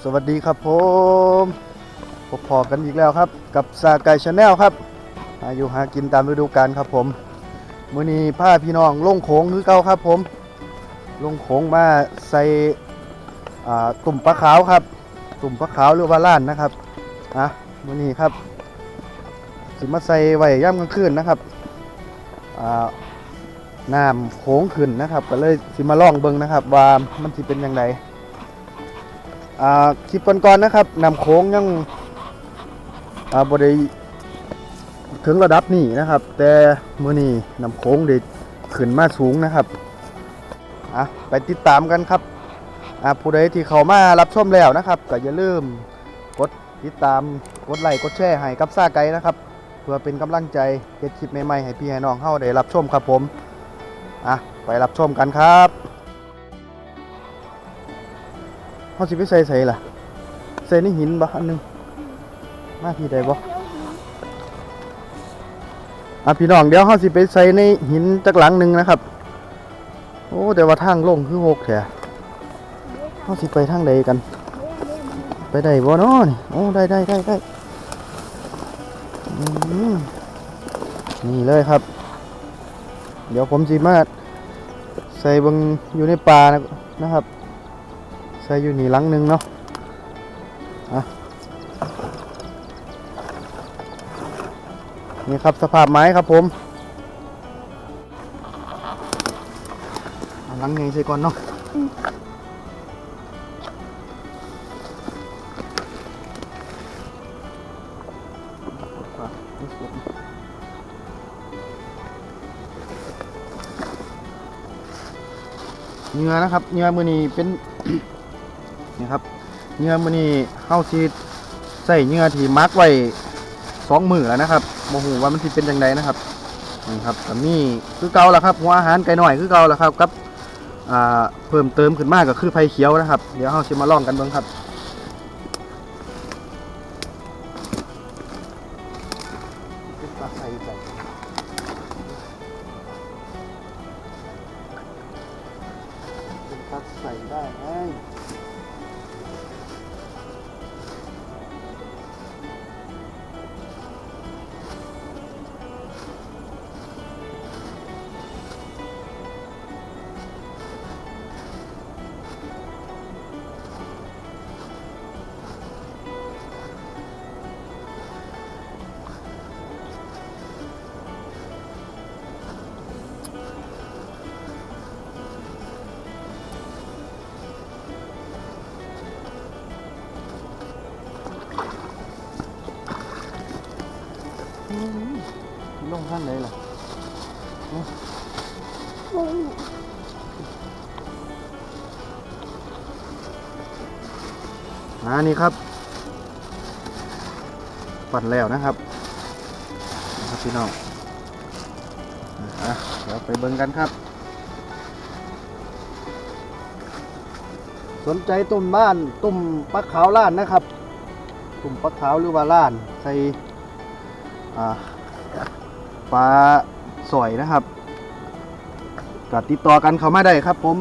สวัสดีครับผมพบพอกันอีกแล้วครับ กับซาไก่ชาแนลครับอาอยู่หากินตามฤดูกาลครับผมมื้อนี้พาพี่น้องลงโขงคือเก่าครับผม ลงโขงมาใส่ตุ่มปลาขาวครับ ตุ่มปลาขาวหรือว่าล้านนะครับอะมื้อนี้ครับสิมาใส่ไว้ย่ำกลางคืนนะครับน้ำโขงขึ้นนะครับ ก็เลยสิมาลองเบิ่งนะครับ ว่ามันสิเป็นยังไง คลิปก่อนๆนะครับนำโค้งยังอ่าบได้ถึงระดับนี้นะครับ แต่มือนี้นำโค้งได้ขึ้นมาสูงนะครับอะไปติดตามกันครับอ่าผู้ใดที่เขามารับชมแล้วนะครับ ก็อย่าลืมกดติดตามกดไลค์กดแชร์ให้กับซาไกนะครับ เพื่อเป็นกำลังใจเฮ็ดคลิปใหม่ๆให้พี่ให้น้องเฮาได้รับชมครับผมอะไปรับชมกันครับ เขาสิไปใส่ใส่ล่ะ ใส่ในหินบ่อันหนึง มาพี่ได้บ่อะพี่น้องเดี๋ยวเขาสิไปใส่ในหินจักหลังหนึ่งนะครับ โอ้ แต่ว่าทางลงคือหกแท้เขาสิไปทางใดกัน ไปได้บ่เนาะนี่โอ้ได้ได้ได้ได้นี่เลยครับ เดี๋ยวผมสิมาใส่บังอยู่ในป่านะนะครับ ใส่อยู่นี่ลังหนึ่งเนาะอะนี่ครับสภาพไม้ครับผมลังไงใส่ก่อนเนาะเงื่อนะครับเงื่อมือนี้เป็น นี่ครับเหงื่อมันนี่เข้าสิใส่เหงื่อที่มาร์กไว้สองมือแล้วนะครับโมโหว่ามันสิเป็นยังไงนะครับนี่ครับแต่นี่คือเกาแล้วครับหัวอาหารไก่หน่อยคือเกาแล้วครับกับเพิ่มเติมขึ้นมากก็คือไผ่เขียวนะครับ เดี๋ยวเฮาสิมาลองกันเบิ่งครับ ลงข้างไหนล่ะอ่านี่ครับ ปั่นแล้วนะครับนะครับพี่น้องเดี๋ยวไปเบิ่งกันครับ สนใจตุ่มบ้านตุ่มปลาขาวล้านนะครับ ตุ่มปลาขาวหรือว่าล้านใส่ ปลาสอยนะครับก็ติดต่อกันเข้ามาได้ครับผม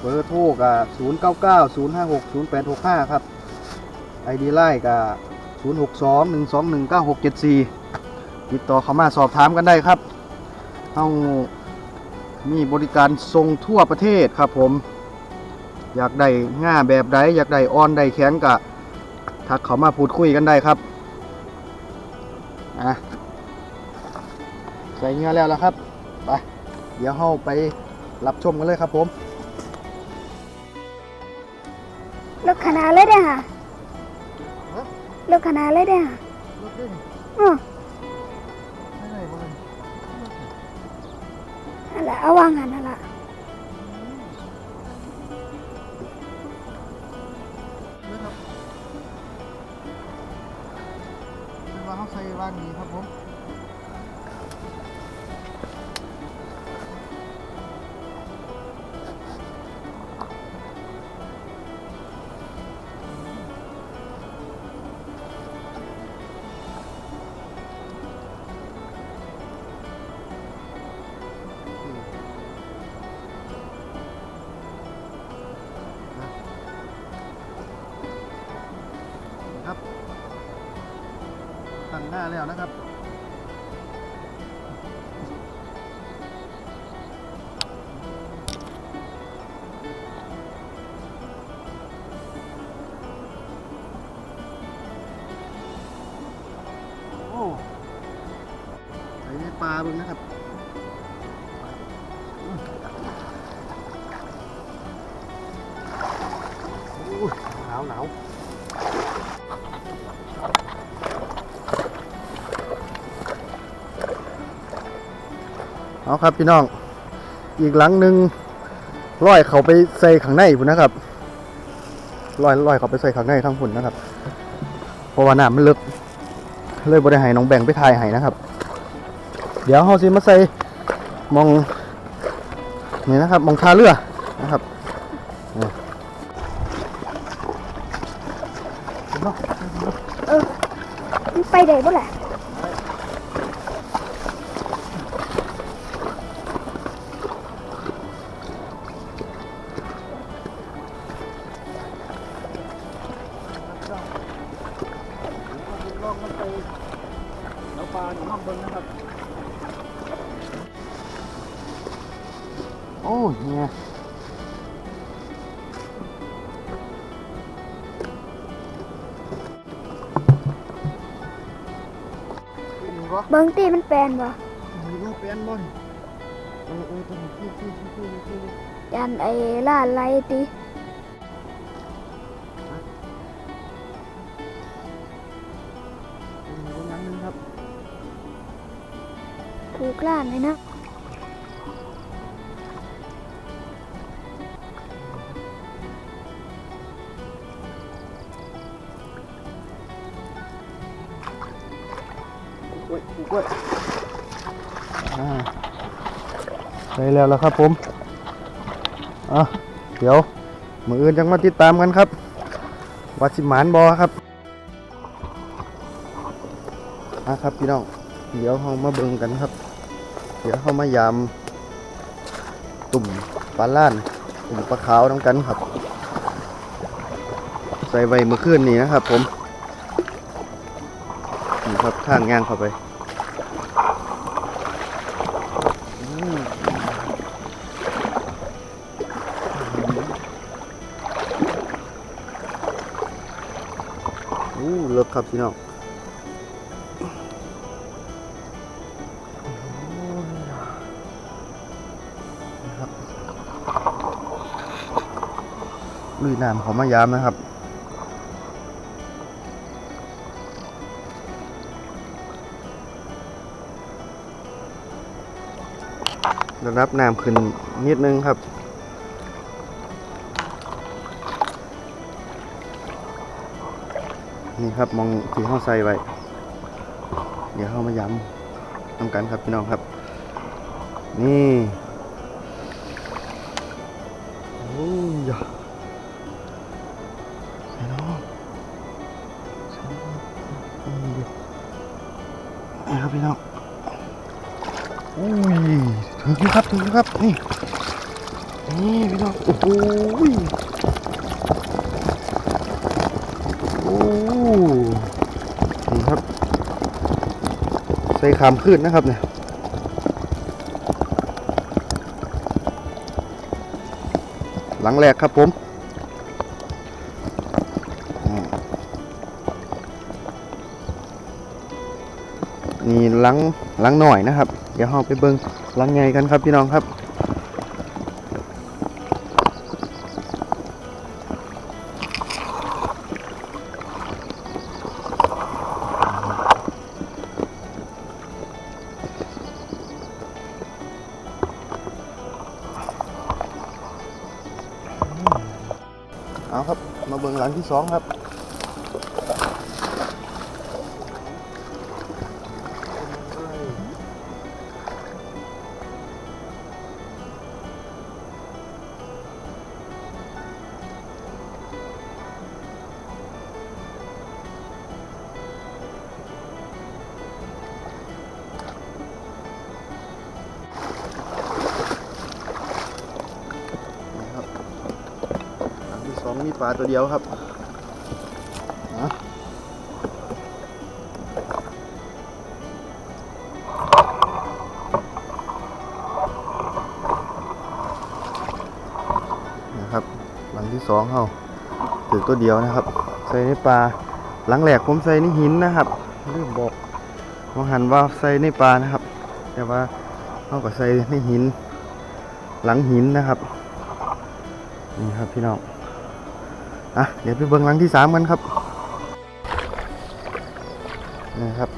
เบอร์โทรกับ0 9 9 0 5 6 0 8 6 5 ครับ ID ไลน์กับ0 6 2 1 2 1 9 6 7 4 ติดต่อเข้ามาสอบถามกันได้ครับเฮามีบริการส่งทั่วประเทศครับผม อยากได้ง่าแบบใดอยากได้ออนได้แข็งกะทักเขามาพูดคุยกันได้ครับ อะใส่เงี้ยแล้วแล้วครับไปเดี๋ยวเราไปรับชมกันเลยครับผมลูกขนาดเลยเด้อค่ะลูกขนาดเลยเด้อค่ะอ๋อนั่นแหละเอาวางหันนั่นแหละ ว่ หน้าแล้วนะครับโอ้ใส่ในปลาบึงนะครับ เอาครับพี่น้อง อีกหลังหนึ่งร้อยเขาไปใส่ข้างในพุ่นนะครับร้อยร้อยเขาไปใส่ข้างในทั้งพุ่นนะครับ เพราะว่าน้ำมันลึก เลยบริหายน้องแบ่งไปถ่ายให้นะครับ เดี๋ยวเขาสิมาใส่มองนี่นะครับมองท่าเรือนะครับไปได้บ่ล่ะ เบิ่งตีมันแปลนบ่มีว่าเป็นบ่นเออเออตัวนี้ที่ที่ที่ที่ที่ยันไอ้ล่าไหลติมีตรงนั้นนึงครับถูกล่านเลยนะ แล้วแล้วครับผมอะเดี๋ยวมืออื่นจังมาติดตามกันครับวัดสิหมานบอครับอะครับพี่น้องเดี๋ยวเรามาเบิ่งกันครับ เดี๋ยวเขามายามตุ่มปลาล้านตุ่มปลาขาวน้ำกันครับ ใส่ไว้เมื่อคืนนี้นะครับผมนี่ครับทางย่างเข้าไป อู้เลิกครับพี่น้องลุยน้ำเขามายามนะครับระดับน้ำขึ้นนิดนึงครับ นี่ครับมองที่ห้องใส่ไว้ เดี๋ยวเข้ามาย้ำทำกันครับพี่น้องครับ นี่โอ้ยยะไอ้น้องใส่น้องนี่ครับพี่น้องโอ้ยถึงแล้วครับถึงแล้วครับนี่นี่พี่น้องโอ้โหยโอ้ นี่ครับ ใส่ขามขึ้นนะครับเนี่ยหลังแรกครับผมอืมนี่หลังหลังหน่อยนะครับ เดี๋ยวเราไปเบิ้งหลังใหญ่กันครับพี่น้องครับ เอาครับ มาเบิ่งหลังที่สองครับนะครับ มีปลาตัวเดียวครับนะครับ หลังที่สองเขาถือตัวเดียวนะครับ ใส่ในปลาหลังแหลกผมใส่ในหินนะครับเรื่องบอกมองหันว่าใส่ในปลานะครับ แต่ว่าเขาก็ใส่ในหิน หลังหินนะครับนี่ครับพี่น้อง อะเดี๋ยวไปเบิ่งหลังที่สามกันครับนี่ครับ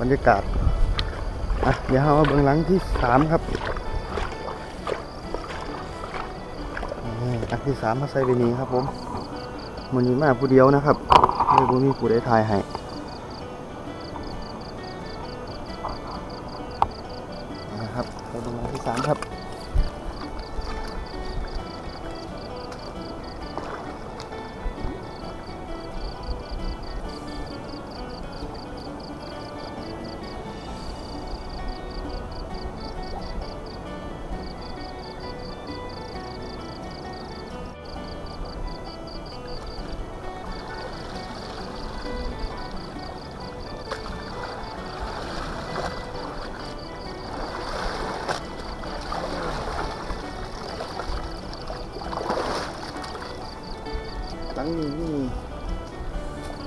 บรรยากาศอะเดี๋ยวเรามาเบิ่งหลังที่สามครับหลังที่สามมาใส่ไปนี้ครับผมมันนี้มาผู้เดียวนะครับไม่รู้มีผู้ใดถ่ายให้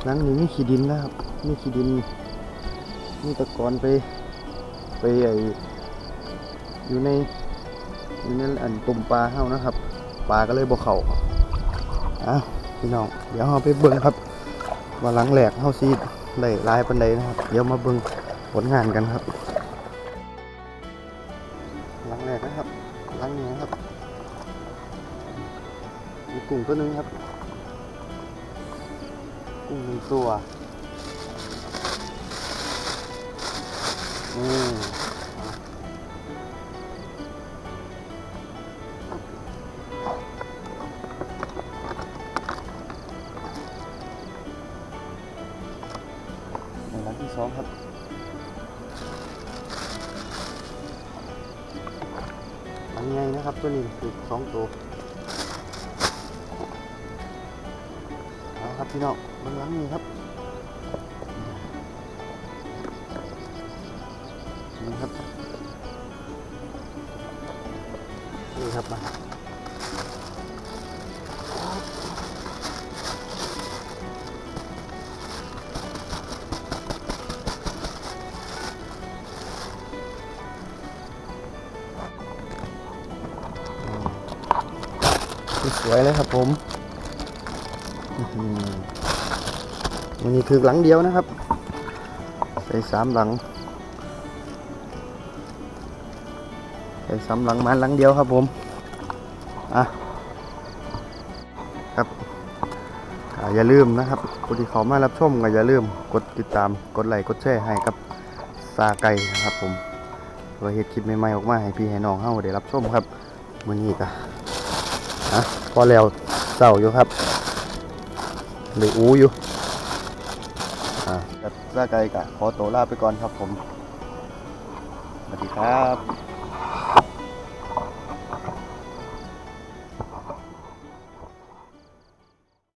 หลังนี้มีขี้ดินนะครับ มีขี้ดิน มีตะกอนไป ไปไออยู่ใน อยู่ในอันตุ่มปลาเฮานะครับ ปลาก็เลยบ่เข้าอะพี่น้อง เดี๋ยวเราไปเบิ่งครับว่าหลังแหลกเฮาซีได้ลายปันใดนะครับ เดี๋ยวมาเบิ่งผลงานกันครับ หลังแหลกนะครับ หลังนี้นะครับมีกุ้งตัวหนึงครับ หนึ่งตัวอืมในร้านที่สองครับอันไงนะครับตัวนี้คือสองตัว ครับพี่น้องเบนหลังนี้ครับนี่ครับนี่ครับมาสวยเลยครับผม มันนี่คือหลังเดียวนะครับ ใส่สามหลัง ใส่สามหลังมาหลังเดียวครับผม อะ ครับอย่าลืมนะครับคนที่เขามารับชมก็อย่าลืมกดติดตามกดไลค์กดแชร์ให้กับซาไก่นะครับผมเพื่อเฮ็ดคลิปใหม่ๆออกมาให้พี่ให้น้องเฮาได้รับชมครับมื้อนี้ก็อะพอแล้วเศร้าอยู่ครับ หรืออูอยู่อ่าจัดร่าไกลกะขอตัวลาไปก่อนครับผม สวัสดีครับ